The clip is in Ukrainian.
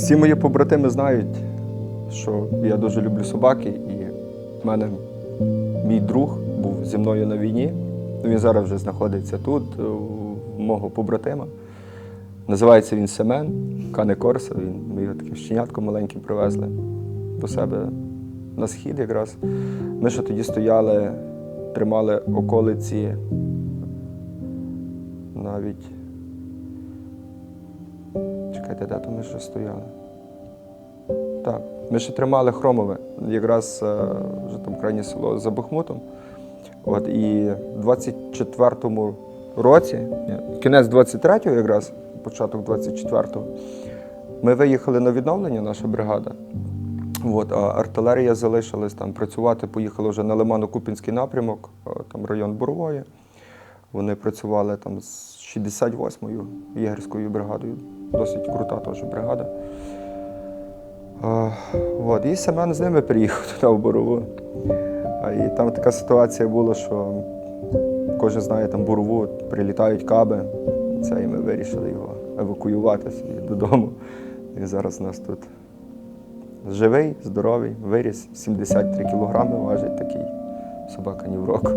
Всі мої побратими знають, що я дуже люблю собаки, і в мене мій друг був зі мною на війні. Він зараз вже знаходиться тут, у мого побратима. Називається він Семен, Кане Корса. Він, ми його таким щенятком маленьким привезли до себе на схід якраз. Ми ще тоді стояли, тримали околиці навіть. Чекайте, де то ми ще стояли? Так, ми ще тримали хромове, якраз е, вже там крайнє село за Бахмутом. От, і в 24-му році, кінець 23-го якраз, початок 24-го, ми виїхали на відновлення, наша бригада. От, а артилерія залишилась там працювати, поїхали вже на Лимано-Купінський напрямок, е, там район Бурової. Вони працювали там з 68-ю єгерською бригадою, досить крута теж бригада. А, от, і Семен з ними приїхав туди в Борову. І там така ситуація була, що кожен знає, там Борову прилітають каби. Це і ми вирішили його евакуювати додому. І зараз у нас тут живий, здоровий, виріс, 73 кілограми важить такий собака ні в року.